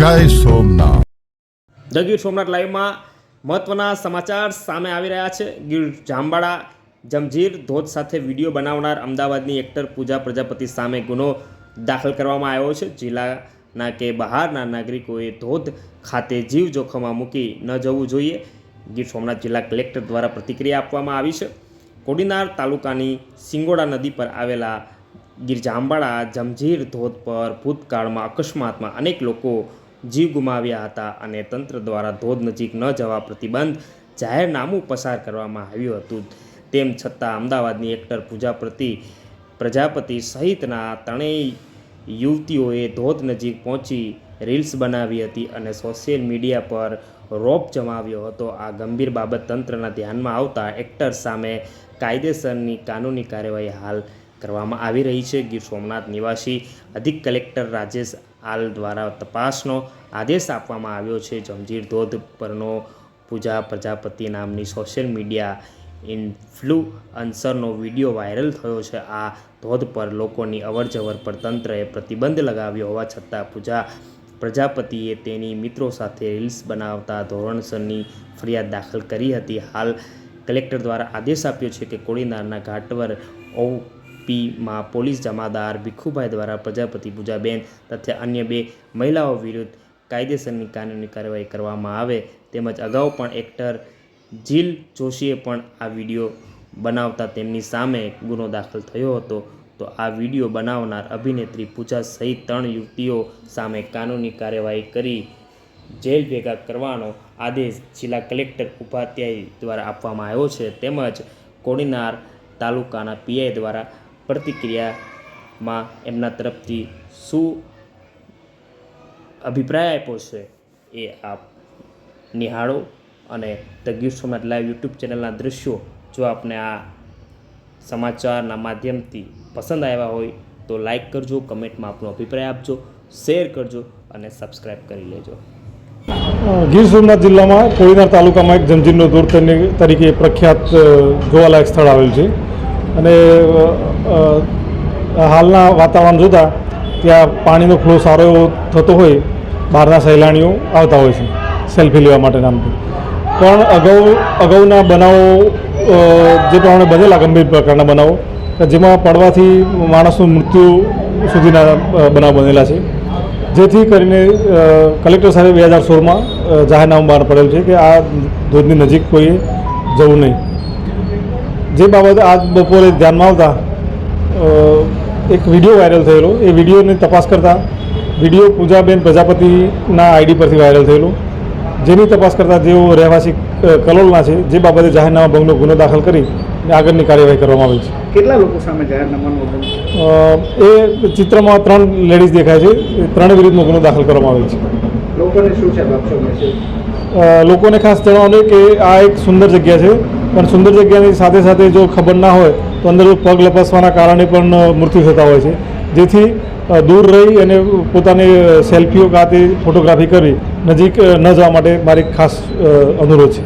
જય સોમનાથ. ધ ગીર સોમનાથ લાઈવમાં મહત્વના સમાચાર સામે આવી રહ્યા છે. ગીર જાંબાળા જમજીર ધોધ સાથે વીડિયો બનાવનાર અમદાવાદની એક્ટર પૂજા પ્રજાપતિ સામે ગુનો દાખલ કરવામાં આવ્યો છે. જિલ્લાના કે બહારના નાગરિકોએ ધોધ ખાતે જીવ જોખમમાં મૂકી ન જવું જોઈએ. ગીર સોમનાથ જિલ્લા કલેક્ટર દ્વારા પ્રતિક્રિયા આપવામાં આવી છે. કોડીનાર તાલુકાની સિંગોડા નદી પર આવેલા ગીર જાંબાળા જમજીર ધોધ પર ભૂતકાળમાં અકસ્માતમાં અનેક લોકો જીવ ગુમાવ્યા હતા અને તંત્ર દ્વારા ધોધ નજીક ન જવા પ્રતિબંધ જાહેરનામું પસાર કરવામાં આવ્યું હતું. તેમ છતાં અમદાવાદની એક્ટર પૂજા પ્રજાપતિ સહિતના ત્રણેય યુવતીઓએ ધોધ નજીક પહોંચી રીલ્સ બનાવી હતી અને સોશિયલ મીડિયા પર રોપ જમાવ્યો હતો. આ ગંભીર બાબત તંત્રના ધ્યાનમાં આવતા એક્ટર સામે કાયદેસરની કાનૂની કાર્યવાહી હાલ કરવામાં આવી રહી છે. ગીર સોમનાથ નિવાસી અધિક કલેક્ટર રાજેશ આલ દ્વારા તપાસનો આદેશ આપવામાં આવ્યો છે. જંજીર ધોધ પરનો પૂજા પ્રજાપતિ નામની સોશિયલ મીડિયા ઇન્ફ્લુઅન્સરનો વીડિયો વાયરલ થયો છે. આ ધોધ પર લોકોની અવરજવર પર તંત્રએ પ્રતિબંધ લગાવ્યો હોવા છતાં પૂજા પ્રજાપતિએ તેની મિત્રો સાથે રીલ્સ બનાવતા ધોરણસરની ફરિયાદ દાખલ કરી હતી. હાલ કલેક્ટર દ્વારા આદેશ આપ્યો છે કે કોડીનારના ઘાટવર ઓપીમાં પોલીસ જમાદાર ભીખુભાઈ દ્વારા પ્રજાપતિ પૂજાબેન તથા અન્ય બે મહિલાઓ વિરુદ્ધ કાયદેસરની કાનૂની કાર્યવાહી કરવામાં આવે તેમજ અગાઉ પણ એક્ટર જીલ જોશીએ પણ આ વીડિયો બનાવતા તેમની સામે ગુનો દાખલ થયો હતો. તો આ વીડિયો બનાવનાર અભિનેત્રી પૂજા સહિત ત્રણ યુવતીઓ સામે કાનૂની કાર્યવાહી કરી જેલ ભેગા કરવાનો આદેશ જિલ્લા કલેક્ટર ઉપાધ્યાય દ્વારા આપવામાં આવ્યો છે. તેમજ કોડીનાર તાલુકાના પીઆઈ દ્વારા પ્રતિક્રિયામાં એમના તરફથી શું અભિપ્રાય આપ્યો છે એ આપ નિહાળો અને ધ ગીર લાઈવ યુટ્યુબ ચેનલના દૃશ્યો જો આપને આ સમાચારના માધ્યમથી પસંદ આવ્યા હોય તો લાઈક કરજો, કમેન્ટમાં આપનો અભિપ્રાય આપજો, શેર કરજો અને સબસ્ક્રાઈબ કરી લેજો. ગીર સોમનાથ જિલ્લામાં કોડીનાર તાલુકામાં એક જંજીરનો દૂર તરીકે પ્રખ્યાત જોવાલાયક સ્થળ આવેલ છે. અને હાલના વાતાવરણ જોતાં ત્યાં પાણીનો ફ્લો સારો એવો થતો હોય, બહારના સહેલાણીઓ આવતા હોય છે, સેલ્ફી લેવા માટે નામથી. પણ અગાઉ, અગાઉના બનાવો જે પ્રમાણે બનેલા ગંભીર પ્રકારના બનાવો જેમાં પડવાથી માણસનું મૃત્યુ સુધીના બનાવ બનેલા છે. જેથી કરીને કલેક્ટર સાહેબ બે હજાર સોળમાં જાહેરનામું બહાર પડેલ છે કે આ ધોધની નજીક કોઈએ જવું નહીં. જે બાબત આજ બપોરે ધ્યાનમાં આવતા એક વીડિયો વાયરલ થયેલો. એ વિડીયોની તપાસ કરતાં વીડિયો પૂજાબેન પ્રજાપતિના આઈડી પરથી વાયરલ થયેલો. જેની તપાસ કરતાં જેઓ રહેવાસી કલોલના છે જે બાબતે જાહેરનામા ભંગનો ગુનો દાખલ કરી આગળની કાર્યવાહી કરવામાં આવી છે. કેટલા લોકો સામે જાહેરનામાનો એ ચિત્રમાં ત્રણ લેડીઝ દેખાય છે. ત્રણ વિરુદ્ધનો ગુનો દાખલ કરવામાં આવેલ છે. લોકોને શું છે લોકોને ખાસ જણાવવાનું કે આ એક સુંદર જગ્યા છે. પણ સુંદર જગ્યાની સાથે સાથે જો ખબર ના હોય, તો અંદર પગ લપસવાના કારણે પણ મૃત્યુ થતા હોય છે. જેથી દૂર રહી અને પોતાની સેલ્ફીઓ કાતે ફોટોગ્રાફી કરવી નજીક ન જવા માટે મારી ખાસ અનુરોધ છે.